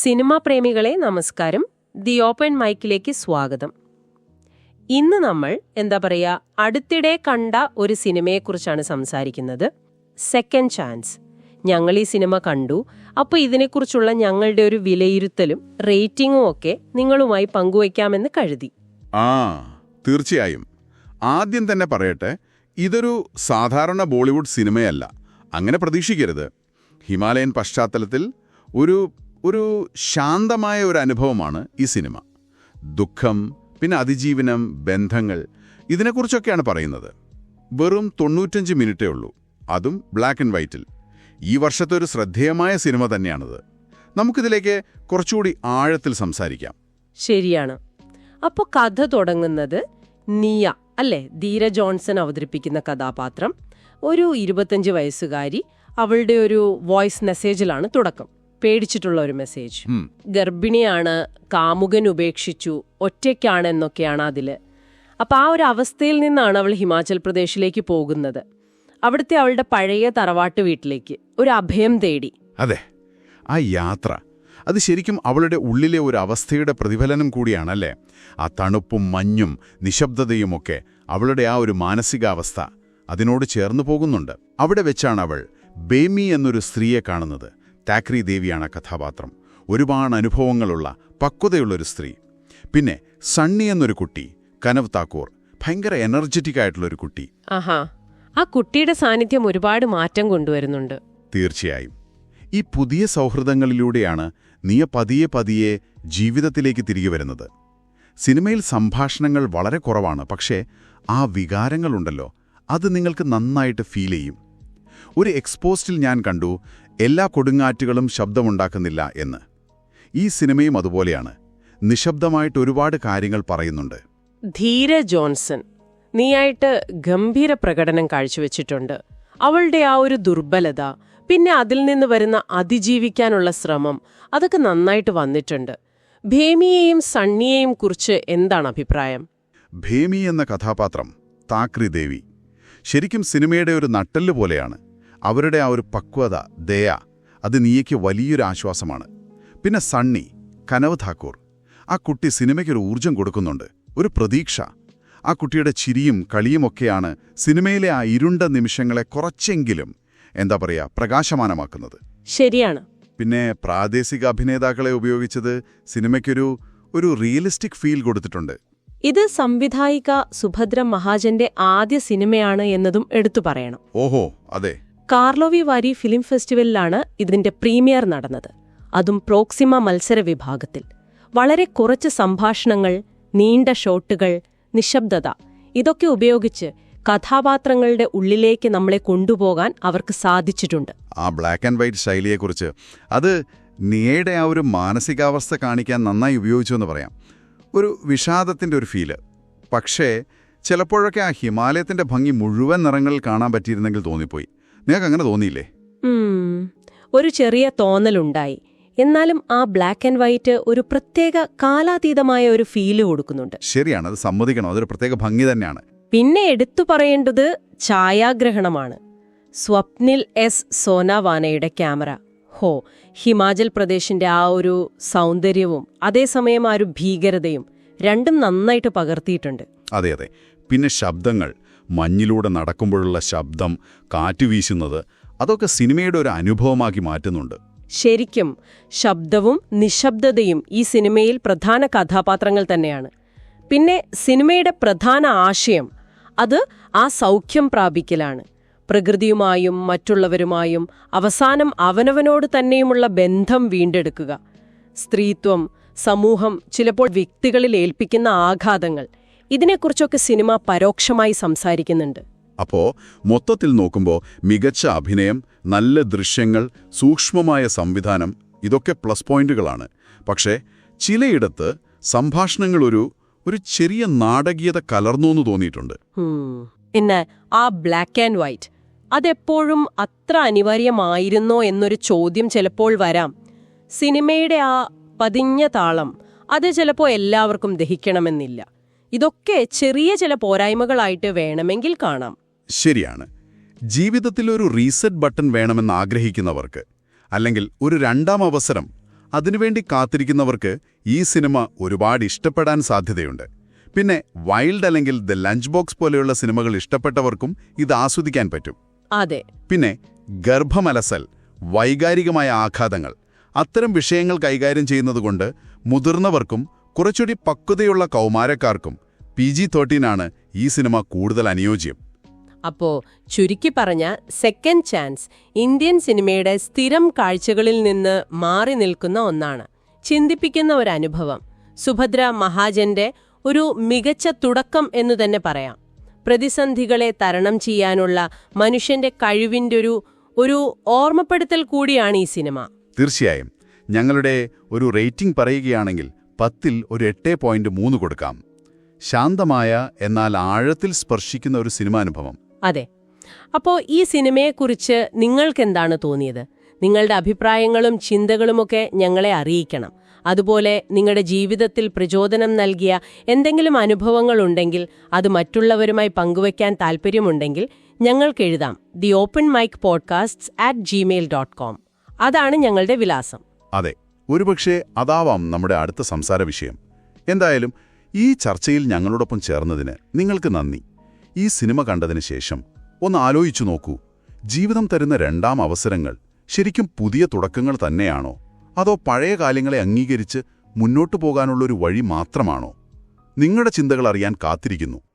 Cinema പ്രേമികളെ നമസ്കാരം. The open മൈക്കിലേക്ക് സ്വാഗതം. ഇന്ന് നമ്മൾ എന്താ പറയുക അടുത്തിടെ കണ്ട ഒരു സിനിമയെക്കുറിച്ചാണ് സംസാരിക്കുന്നത്. സെക്കൻഡ് ചാൻസ് ഞങ്ങൾ ഈ സിനിമ കണ്ടു. അപ്പോൾ ഇതിനെക്കുറിച്ചുള്ള ഞങ്ങളുടെ ഒരു വിലയിരുത്തലും റേറ്റിംഗും ഒക്കെ നിങ്ങളുമായി പങ്കുവയ്ക്കാമെന്ന് കരുതി. ആ തീർച്ചയായും. ആദ്യം തന്നെ പറയട്ടെ ഇതൊരു സാധാരണ ബോളിവുഡ് സിനിമയല്ല. അങ്ങനെ പ്രതീക്ഷിക്കരുത്. ഹിമാലയൻ പശ്ചാത്തലത്തിൽ ഒരു ഒരു ശാന്തമായ ഒരു അനുഭവമാണ് ഈ സിനിമ. ദുഃഖം പിന്നെ അതിജീവനം ബന്ധങ്ങൾ ഇതിനെക്കുറിച്ചൊക്കെയാണ് പറയുന്നത്. വെറും തൊണ്ണൂറ്റഞ്ച് മിനിറ്റേ ഉള്ളൂ. അതും ബ്ലാക്ക് ആൻഡ് വൈറ്റിൽ. ഈ വർഷത്തെ ഒരു ശ്രദ്ധേയമായ സിനിമ തന്നെയാണിത്. നമുക്കിതിലേക്ക് കുറച്ചുകൂടി ആഴത്തിൽ സംസാരിക്കാം. ശരിയാണ്. അപ്പോൾ കഥ തുടങ്ങുന്നത് നിയ അല്ലേ? ധീര ജോൺസൺ അവതരിപ്പിക്കുന്ന കഥാപാത്രം. ഒരു ഇരുപത്തഞ്ച് വയസ്സുകാരി അവളുടെ ഒരു വോയിസ് മെസ്സേജിലാണ് തുടക്കം. പേടിച്ചിട്ടുള്ള ഒരു മെസ്സേജ് ഗർഭിണിയാണ് കാമുകൻ ഉപേക്ഷിച്ചു ഒറ്റയ്ക്കാണ് എന്നൊക്കെയാണ് അതിൽ. അപ്പൊ ആ ഒരു അവസ്ഥയിൽ നിന്നാണ് അവൾ ഹിമാചൽ പ്രദേശിലേക്ക് പോകുന്നത്. അവിടുത്തെ അവളുടെ പഴയ തറവാട്ട് വീട്ടിലേക്ക് ഒരു അഭയം തേടി. അതെ ആ യാത്ര. അത് ശരിക്കും അവളുടെ ഉള്ളിലെ ഒരു അവസ്ഥയുടെ പ്രതിഫലനം കൂടിയാണല്ലേ? ആ തണുപ്പും മഞ്ഞും നിശബ്ദതയുമൊക്കെ അവളുടെ ആ ഒരു മാനസികാവസ്ഥ അതിനോട് ചേർന്നു പോകുന്നുണ്ട്. അവിടെ വെച്ചാണ് അവൾ ബേമി എന്നൊരു സ്ത്രീയെ കാണുന്നത്. താക്രി ദേവിയാണ് കഥാപാത്രം. ഒരുപാട് അനുഭവങ്ങളുള്ള പക്വതയുള്ളൊരു സ്ത്രീ. പിന്നെ സണ്ണി എന്നൊരു കുട്ടി കനവ് താക്കൂർ ഭയങ്കര എനർജറ്റിക് ആയിട്ടുള്ളൊരു കുട്ടി. ആഹാ. ആ കുട്ടിയുടെ സാന്നിധ്യം ഒരുപാട് മാറ്റം കൊണ്ടുവരുന്നുണ്ട്. തീർച്ചയായും. ഈ പുതിയ സൗഹൃദങ്ങളിലൂടെയാണ് നീയ പതിയെ പതിയെ ജീവിതത്തിലേക്ക് തിരികെ വരുന്നത്. സിനിമയിൽ സംഭാഷണങ്ങൾ വളരെ കുറവാണ് പക്ഷേ ആ വികാരങ്ങളുണ്ടല്ലോ അത് നിങ്ങൾക്ക് നന്നായിട്ട് ഫീൽ ചെയ്യും. ഒരു എക്സ്പോസ്റ്റിൽ ഞാൻ കണ്ടു എല്ലാ കൊടുങ്ങാറ്റുകളും ശബ്ദമുണ്ടാക്കുന്നില്ല എന്ന്. ഈ സിനിമയും അതുപോലെയാണ്. നിശബ്ദമായിട്ട് ഒരുപാട് കാര്യങ്ങൾ പറയുന്നുണ്ട്. ധീര ജോൺസൺ നീയായിട്ട് ഗംഭീര പ്രകടനം കാഴ്ചവെച്ചിട്ടുണ്ട്. അവളുടെ ആ ഒരു ദുർബലത പിന്നെ അതിൽ നിന്ന് വരുന്ന അതിജീവിക്കാനുള്ള ശ്രമം അതൊക്കെ നന്നായിട്ട് വന്നിട്ടുണ്ട്. ഭേമിയെയും സണ്ണിയെയും കുറിച്ച് എന്താണ് അഭിപ്രായം? ഭേമി എന്ന കഥാപാത്രം താക്രി ദേവി. ശരിക്കും സിനിമയുടെ ഒരു നട്ടൽ പോലെയാണ്. അവരുടെ ആ ഒരു പക്വത ദയ അത് നീയയ്ക്ക് വലിയൊരു ആശ്വാസമാണ്. പിന്നെ സണ്ണി കനവ് ഠാക്കൂർ ആ കുട്ടി സിനിമയ്ക്കൊരു ഊർജം കൊടുക്കുന്നുണ്ട് ഒരു പ്രതീക്ഷ. ആ കുട്ടിയുടെ ചിരിയും കളിയുമൊക്കെയാണ് സിനിമയിലെ ആ ഇരുണ്ട നിമിഷങ്ങളെ കുറച്ചെങ്കിലും എന്താ പറയുക പ്രകാശമാനമാക്കുന്നത്. ശരിയാണ്. പിന്നെ പ്രാദേശിക അഭിനേതാക്കളെ ഉപയോഗിച്ചത് സിനിമയ്ക്കൊരു ഒരു റിയലിസ്റ്റിക് ഫീൽ കൊടുത്തിട്ടുണ്ട്. ഇത് സംവിധായിക സുഭദ്ര മഹാജന്റെ ആദ്യ സിനിമയാണ് എന്നതും എടുത്തു പറയണം. ഓഹോ അതെ. കാർലോവി വാരി ഫിലിം ഫെസ്റ്റിവലിലാണ് ഇതിന്റെ പ്രീമിയർ നടന്നത്. അതും പ്രോക്സിമ മത്സര വിഭാഗത്തിൽ. വളരെ കുറച്ച് സംഭാഷണങ്ങൾ നീണ്ട ഷോട്ടുകൾ നിശബ്ദത ഇതൊക്കെ ഉപയോഗിച്ച് കഥാപാത്രങ്ങളുടെ ഉള്ളിലേക്ക് നമ്മളെ കൊണ്ടുപോകാൻ അവർക്ക് സാധിച്ചിട്ടുണ്ട്. ആ ബ്ലാക്ക് ആൻഡ് വൈറ്റ് ശൈലിയെക്കുറിച്ച് അത് നിയയുടെ ആ ഒരു മാനസികാവസ്ഥ കാണിക്കാൻ നന്നായി ഉപയോഗിച്ചു എന്ന് പറയാം. ഒരു വിഷാദത്തിന്റെ ഒരു ഫീൽ. പക്ഷേ ചിലപ്പോഴൊക്കെ ആ ഹിമാലയത്തിന്റെ ഭംഗി മുഴുവൻ നിറങ്ങളിൽ കാണാൻ പറ്റിയിരുന്നെങ്കിൽ തോന്നിപ്പോയി. നിങ്ങൾക്ക് അങ്ങനെ തോന്നിയില്ലേ ഒരു ചെറിയ തോന്നലുണ്ടായി. എന്നാലും ആ ബ്ലാക്ക് ആൻഡ് വൈറ്റ് ഒരു പ്രത്യേക കാലാതീതമായ ഒരു ഫീൽ കൊടുക്കുന്നുണ്ട്. ശരിയാണ് അത് സമ്മതിക്കണം. അതൊരു പ്രത്യേക ഭംഗി തന്നെയാണ്. പിന്നെ എടുത്തു പറയേണ്ടത് ഛായാഗ്രഹണമാണ്. സ്വപ്നിൽ എസ് സോനാവാനയുടെ ക്യാമറ. ഹോ ഹിമാചൽ പ്രദേശിന്റെ ആ ഒരു സൗന്ദര്യവും അതേസമയം ആ ഒരു ഭീകരതയും രണ്ടും നന്നായിട്ട് പകർത്തിയിട്ടുണ്ട്. അതെ അതെ. പിന്നെ ശബ്ദങ്ങൾ. മഞ്ഞിലൂടെ നടക്കുമ്പോഴുള്ള ശബ്ദം കാറ്റ് വീശുന്നത് അതൊക്കെ സിനിമയുടെ ഒരു അനുഭവമാക്കി മാറ്റുന്നുണ്ട്. ശരിക്കും ശബ്ദവും നിശബ്ദതയും ഈ സിനിമയിൽ പ്രധാന കഥാപാത്രങ്ങൾ തന്നെയാണ്. പിന്നെ സിനിമയുടെ പ്രധാന ആശയം അത് ആ സൗഖ്യം പ്രാപിക്കലാണ്. പ്രകൃതിയുമായും മറ്റുള്ളവരുമായും അവസാനം അവനവനോട് തന്നെയുമുള്ള ബന്ധം വീണ്ടെടുക്കുക. സ്ത്രീത്വം സമൂഹം ചിലപ്പോൾ വ്യക്തികളിൽ ഏൽപ്പിക്കുന്ന ആഘാതങ്ങൾ ഇതിനെക്കുറിച്ചൊക്കെ സിനിമ പരോക്ഷമായി സംസാരിക്കുന്നുണ്ട്. അപ്പോ മൊത്തത്തിൽ നോക്കുമ്പോൾ മികച്ച അഭിനയം നല്ല ദൃശ്യങ്ങൾ സൂക്ഷ്മമായ സംവിധാനം ഇതൊക്കെ പ്ലസ് പോയിന്റുകളാണ്. പക്ഷേ ചിലയിടത്ത് സംഭാഷണങ്ങളൊരു ഒരു ചെറിയ നാടകീയത കലർന്നു എന്ന് തോന്നിയിട്ടുണ്ട്. പിന്നെ ആ ബ്ലാക്ക് ആൻഡ് വൈറ്റ് അതെപ്പോഴും അത്ര അനിവാര്യമായിരുന്നോ എന്നൊരു ചോദ്യം ചിലപ്പോൾ വരാം. സിനിമയുടെ ആ പതിഞ്ഞ താളം അത് ചിലപ്പോൾ എല്ലാവർക്കും ദഹിക്കണമെന്നില്ല. ഇതൊക്കെ ചെറിയ ചില പോരായ്മകളായിട്ട് വേണമെങ്കിൽ കാണാം. ശരിയാണ്. ജീവിതത്തിൽ ഒരു റീസെറ്റ് ബട്ടൺ വേണമെന്ന് ആഗ്രഹിക്കുന്നവർക്ക് അല്ലെങ്കിൽ ഒരു രണ്ടാം അവസരം അതിനുവേണ്ടി കാത്തിരിക്കുന്നവർക്ക് ഈ സിനിമ ഒരുപാട് ഇഷ്ടപ്പെടാൻ സാധ്യതയുണ്ട്. പിന്നെ വൈൽഡ് അല്ലെങ്കിൽ ദ ലഞ്ച് ബോക്സ് പോലെയുള്ള സിനിമകൾ ഇഷ്ടപ്പെട്ടവർക്കും ഇത് ആസ്വദിക്കാൻ പറ്റും. അതെ. പിന്നെ ഗർഭമലസൽ വൈകാരികമായ ആഘാതങ്ങൾ അത്തരം വിഷയങ്ങൾ കൈകാര്യം ചെയ്യുന്നതുകൊണ്ട് മുതിർന്നവർക്കും കുറച്ചുകൂടി പക്വതയുള്ള കൗമാരക്കാർക്കും പി ജി തേർട്ടീനാണ് ഈ സിനിമ കൂടുതൽ അനുയോജ്യം. അപ്പോ ചുരുക്കി പറഞ്ഞ സെക്കൻഡ് ചാൻസ് ഇന്ത്യൻ സിനിമയുടെ സ്ഥിരം കാഴ്ചകളിൽ നിന്ന് മാറി നിൽക്കുന്ന ഒന്നാണ്. ചിന്തിപ്പിക്കുന്ന ഒരു അനുഭവം. സുഭദ്ര മഹാജന്റെ ഒരു മികച്ച തുടക്കം എന്നു തന്നെ പറയാം. പ്രതിസന്ധികളെ തരണം ചെയ്യാനുള്ള മനുഷ്യന്റെ കഴിവിന്റെ ഒരു ഒരു ഓർമ്മപ്പെടുത്തൽ കൂടിയാണ് ഈ സിനിമ. തീർച്ചയായും. ഞങ്ങളുടെ ഒരു റേറ്റിംഗ് പറയുകയാണെങ്കിൽ പത്തിൽ ഒരു എട്ട് പോയിന്റ് മൂന്ന് കൊടുക്കാം. ശാന്തമായ എന്നാൽ ആഴത്തിൽ സ്പർശിക്കുന്ന ഒരു സിനിമാനുഭവം. അതെ. അപ്പോൾ ഈ സിനിമയെക്കുറിച്ച് നിങ്ങൾക്കെന്താണ് തോന്നിയത്? നിങ്ങളുടെ അഭിപ്രായങ്ങളും ചിന്തകളുമൊക്കെ ഞങ്ങളെ അറിയിക്കണം. അതുപോലെ നിങ്ങളുടെ ജീവിതത്തിൽ പ്രചോദനം നൽകിയ എന്തെങ്കിലും അനുഭവങ്ങളുണ്ടെങ്കിൽ അത് മറ്റുള്ളവരുമായി പങ്കുവയ്ക്കാൻ താൽപ്പര്യമുണ്ടെങ്കിൽ ഞങ്ങൾക്ക് എഴുതാം. The open mic podcasts at Gmail dot com അതാണ് ഞങ്ങളുടെ വിലാസം. അതെ. ഒരുപക്ഷെ അതാവാം നമ്മുടെ അടുത്ത സംസാര വിഷയം. എന്തായാലും ഈ ചർച്ചയിൽ ഞങ്ങളോടൊപ്പം ചേർന്നതിന് നിങ്ങൾക്ക് നന്ദി. ഈ സിനിമ കണ്ടതിന് ശേഷം ഒന്ന് ആലോചിച്ചു നോക്കൂ. ജീവിതം തരുന്ന രണ്ടാം അവസരങ്ങൾ ശരിക്കും പുതിയ തുടക്കങ്ങൾ തന്നെയാണോ? അതോ പഴയ കാലങ്ങളെ അംഗീകരിച്ച് മുന്നോട്ടു പോകാനുള്ളൊരു വഴി മാത്രമാണോ? നിങ്ങളുടെ ചിന്തകൾ അറിയാൻ കാത്തിരിക്കുന്നു.